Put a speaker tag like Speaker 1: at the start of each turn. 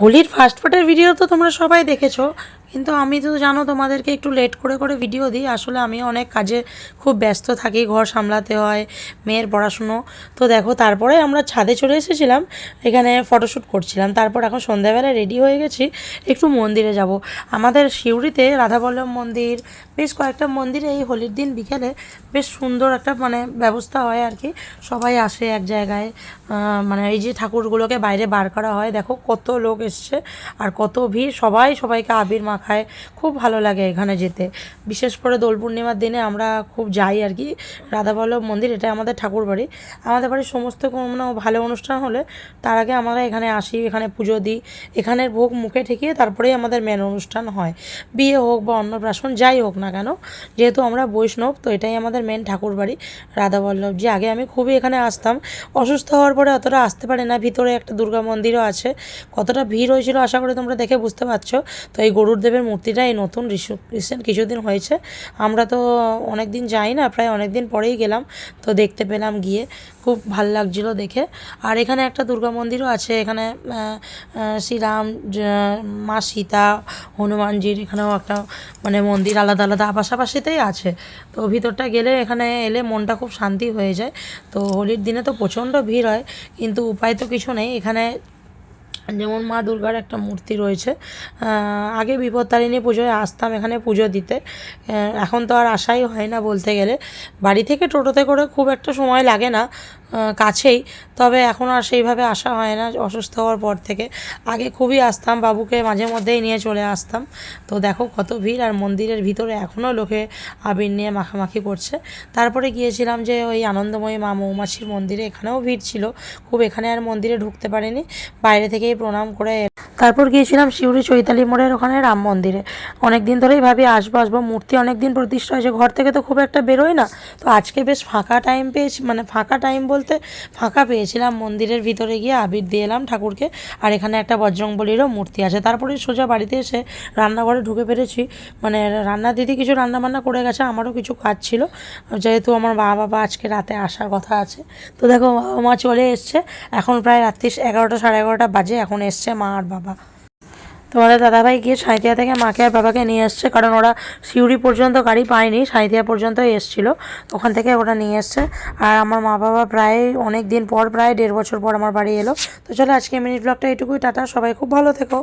Speaker 1: হোলির ফার্স্ট পার্টের ভিডিও তো তোমরা সবাই দেখেছ। কিন্তু আমি তো জানো তোমাদেরকে একটু লেট করে করে ভিডিও দিই। আসলে আমি অনেক কাজে খুব ব্যস্ত থাকি, ঘর সামলাতে হয়, মেয়ের পড়াশুনো। তো দেখো, তারপরে আমরা ছাদে চলে এসেছিলাম, এখানে ফটোশ্যুট করছিলাম। তারপর এখন সন্ধ্যাবেলায় রেডি হয়ে গেছি, একটু মন্দিরে যাব। আমাদের সিউড়িতে রাধাবল্লভ মন্দির, বেশ কয়েকটা মন্দিরে এই হোলির দিন বিকেলে বেশ সুন্দর একটা মানে ব্যবস্থা হয় আর কি। সবাই আসে এক জায়গায় মানে এই যে ঠাকুরগুলোকে বাইরে বার করা হয়, দেখো কত লোক এসছে আর কত ভিড়। সবাই সবাইকে আবির মাখায় খুব ভালো লাগে এখানে যেতে। বিশেষ করে দোল পূর্ণিমার দিনে আমরা খুব যাই আর কি। রাধাবল্লভ মন্দির, এটা আমাদের ঠাকুর বাড়ি। আমাদের বাড়ির সমস্ত কোনো ভালো অনুষ্ঠান হলে তার আগে আমরা এখানে আসি, এখানে পুজো দিই। এখানের ভোগ মুখে ঠেকিয়ে তারপরেই আমাদের মেন অনুষ্ঠান হয়। বিয়ে হোক বা অন্নপ্রাশন, যাই হোক না কেন, যেহেতু আমরা বৈষ্ণব, তো এটাই আমাদের মেন ঠাকুর বাড়ি রাধাবল্লভজি আগে আমি খুবই এখানে আসতাম। অসুস্থ হওয়ার পরে অতটা আসতে পারে না, ভিতরে একটা দুর্গা মন্দিরও আছে। কতটা ভিড় হয়েছিল আশা করি তোমরা দেখে বুঝতে পারছ। তো এই গরুর দেবের মূর্তিটা এই নতুন রিসেন্ট কিছুদিন হয়েছে। আমরা তো অনেক দিন যাই না, প্রায় অনেক দিন পরেই গেলাম, তো দেখতে পেলাম গিয়ে। খুব ভালো লাগছিল দেখে। আর এখানে একটা দুর্গা মন্দিরও আছে, এখানে শ্রীরাম মা সীতা, হনুমানজির এখানেও একটা মানে মন্দির আলাদা আলাদা, পাশাপাশিতেই আছে। তো ভিতরটা গেলে এখানে এলে মনটা খুব শান্তি হয়ে যায়। তো হোলির দিনে তো প্রচণ্ড ভিড় হয়, কিন্তু উপায় তো কিছু নেই। এখানে যেমন মা দুর্গার একটা মূর্তি রয়েছে আগে বিপত্তারিণী পুজোয় আসতাম এখানে পুজো দিতে। এখন তো আর আসাই হয় না বলতে গেলে। বাড়ি থেকে টোটোতে করে খুব একটা সময় লাগে না। কাছেই। তবে এখন আর সেইভাবে আসা হয় না, অসুস্থ হওয়ার পর থেকে। আগে খুবই আসতাম, বাবুকে মাঝে মধ্যেই নিয়ে চলে আসতাম। তো দেখো কত ভিড়, আর মন্দিরের ভিতরে এখনও লোকে আবির নিয়ে মাখামাখি করছে। তারপরে গিয়েছিলাম যে ওই আনন্দময়ী মা মৌমাছির মন্দিরে, এখানেও ভিড় ছিল। খুব এখানে আর মন্দিরে ঢুকতে পারেনি। বাইরে থেকেই প্রণাম করে তারপর গিয়েছিলাম শিউরি চৈতালি মোড়ের ওখানে রাম মন্দিরে। অনেক দিন ধরেই ভাবি আসব আসব। মূর্তি অনেক দিন প্রতিষ্ঠা হয়েছে। ঘর থেকে তো খুব একটা বেরোয় না। তো আজকে বেশ ফাঁকা টাইম পেয়েছি মানে ফাঁকা টাইম বলতে ফাঁকা পেয়েছিলাম। মন্দিরের ভিতরে গিয়ে আবির দিয়ে এলাম ঠাকুরকে। আর এখানে একটা বজরংবলিরও মূর্তি আছে। তারপরে সোজা বাড়িতে এসে রান্নাঘরে ঢুকে পেরেছি। মানে রান্না দিদি কিছু রান্না বান্না করে গেছে। আমারও কিছু কাজ ছিল। যেহেতু আমার মা বাবা আজকে রাতে আসার কথা আছে। তো দেখো বাবা মা চলে এসছে। এখন প্রায় রাত্রি এগারোটা সাড়ে এগারোটা বাজে। এখন এসছে মা আর বাবা। তোমাদের দাদাভাই গিয়ে সাঁইথিয়া থেকে মাকে আর বাবাকে নিয়ে এসছে, কারণ ওরা সিউড়ি পর্যন্ত গাড়ি পায়নি, সাঁইথিয়া পর্যন্ত এসছিল। ওখান থেকে ওরা নিয়ে এসছে। আর আমার মা বাবা প্রায় অনেক দিন পর, প্রায় দেড় বছর পর আমার বাড়ি এলো। তো চলো আজকে মিনিট ব্লগটা এটুকুই, টাটা, সবাই খুব ভালো থেকো।